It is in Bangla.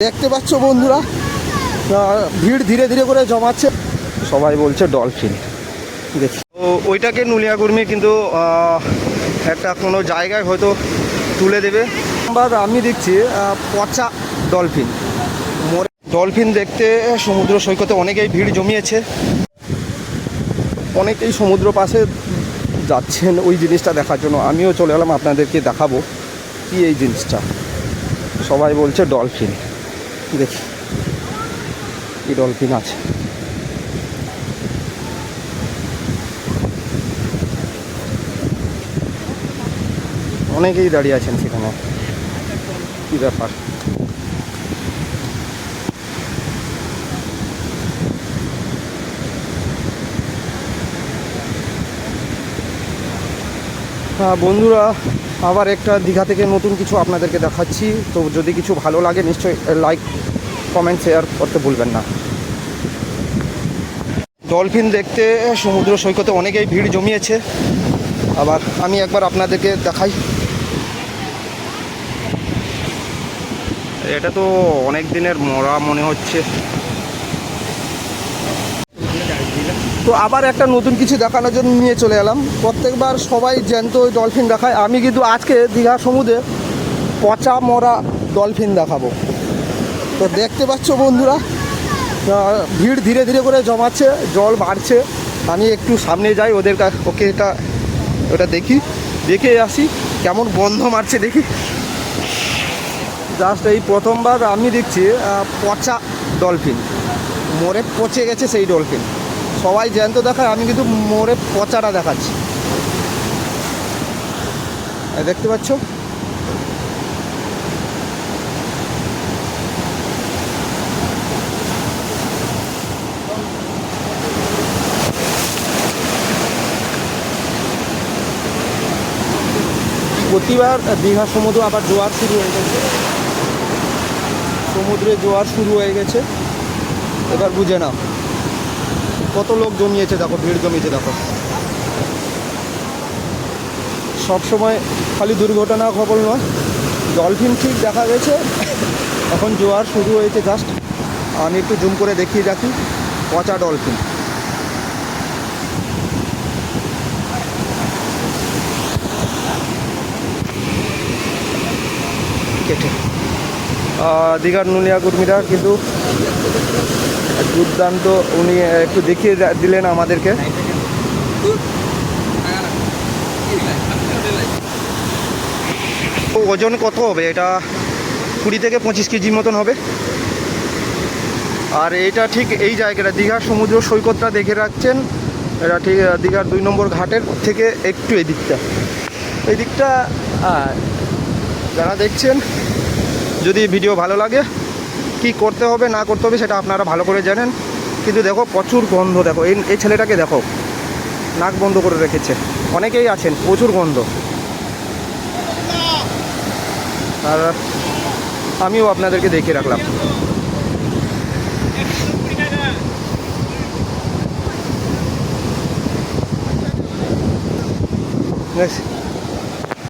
দেখতে পাচ্ছ বন্ধুরা ভিড় ধীরে ধীরে করে জমাচ্ছে। সবাই বলছে ডলফিন। দেখি। তো ওইটাকে নুলিয়াগুর্মি কিন্তু একটা কোনো জায়গায় হয়তো তুলে দেবে। বা আমি দেখছি পচা ডলফিন। মরে- ডলফিন দেখতে সমুদ্র সৈকতে অনেকেই ভিড় জমিয়েছে। অনেকেই সমুদ্র পাশে যাচ্ছেন ওই জিনিসটা দেখার জন্য। আমিও চলে এলাম আপনাদেরকে দেখাবো কি এই জিনিসটা। সবাই বলছে ডলফিন। দেখি। কি ডলফিন আছে। অনেকেই দাঁড়িয়ে আছেন সেখানে। কি ব্যাপার? হ্যাঁ, বন্ধুরা আবার একটা দীঘা থেকে নতুন কিছু আপনাদেরকে দেখাচ্ছি। তো যদি কিছু ভালো লাগে নিশ্চয়ই লাইক কমেন্ট শেয়ার করতে ভুলবেন না। ডলফিন দেখতে, সমুদ্র সৈকতে অনেকেই ভিড় জমিয়েছে। আবার আমি একবার আপনাদেরকে দেখাই। এটা তো অনেক দিনের মরা মনে হচ্ছে। তো আবার একটা নতুন কিছু দেখানোর জন্য নিয়ে চলে এলাম। প্রত্যেকবার সবাই জ্যান্ত ওই ডলফিন দেখায়। আমি কিন্তু আজকে দীঘা সমুদ্রে পচা মরা ডলফিন দেখাবো। তো দেখতে পাচ্ছ বন্ধুরা ভিড় ধীরে ধীরে করে জমাচ্ছে, জল বাড়ছে। আমি একটু সামনে যাই, ওদের ওকে এটা, ওটা দেখি, দেখে আসি কেমন বন্ধ মারছে দেখি। জাস্ট এই প্রথমবার আমি দেখছি পচা ডলফিন মরে পচে গেছে সেই ডলফিন সবাই জ্যান্ত দেখায়, আমি কিন্তু মোড়ে পচাটা দেখাচ্ছি। দেখতে পাচ্ছ? প্রতিবার দীঘা সমুদ্র আবার জোয়ার শুরু হয়ে গেছে। সমুদ্রে জোয়ার শুরু হয়ে গেছে। এবার বুঝে নাও। কত লোক জমিয়েছে দেখো, ভিড় জমিয়েছে দেখো। সব সময় খালি দুর্ঘটনা খবর নয়। ডলফিন ঠিক দেখা গেছে। এখন জোয়ার শুরু হয়েছে জাস্ট আমি একটু জুম করে দেখিয়ে রাখি। পচা ডলফিন। কেটে দীঘার নুনিয়া কর্মীরা কিন্তু দুর্দান্ত উনি একটু দেখিয়ে দিলেন আমাদেরকে। ওজন কত হবে? এটা কুড়ি থেকে পঁচিশ কেজির মতন হবে। আর এটা ঠিক এই জায়গাটা দীঘার সমুদ্র সৈকতটা দেখে রাখছেন। এটা ঠিক দীঘার দুই নম্বর ঘাটের থেকে একটু এদিকটা। এই দিকটা আহ, যারা দেখছেন, যদি ভিডিও ভালো লাগে, কি করতে হবে, না করতে হবে, সেটা আপনারা ভালো করে জানেন। কিন্তু দেখো, প্রচুর গন্ধ, দেখো, এই এই ছেলেটাকে দেখো, নাক বন্ধ করে রেখেছে। অনেকেই আছেন, প্রচুর গন্ধ। আর আমিও আপনাদেরকে দেখিয়ে রাখলাম। Next.